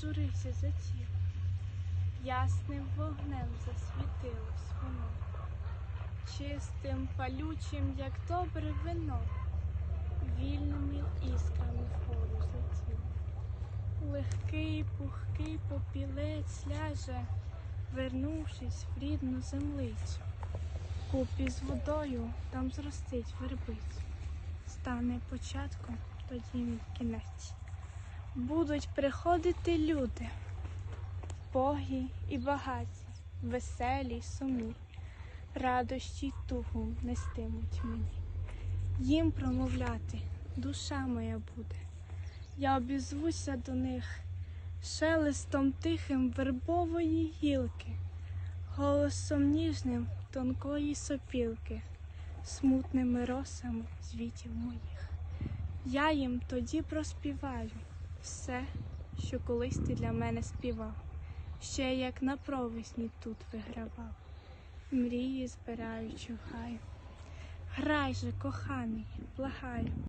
журися за тіло, ясним вогнем засвітилось воно, чистим, палючим, як добре вино, вільними іскрами вгору злетіло. Легкий, пухкий попілець ляже, вернувшись в рідну землицю. Купі з водою там зростить вербицю, стане початком тоді мій кінець. Будуть приходити люди, богі і багаті, веселі й сумні, радощі й тугу нестимуть мені. Їм промовляти душа моя буде. Я обізвуся до них шелестом тихим вербової гілки, голосом ніжним тонкої сопілки, смутними росами звітів моїх. Я їм тоді проспіваю все, що колись ти для мене співав, ще як на провесні тут вигравав, мрії збираючи в гаю. Грай же, коханий, благаю.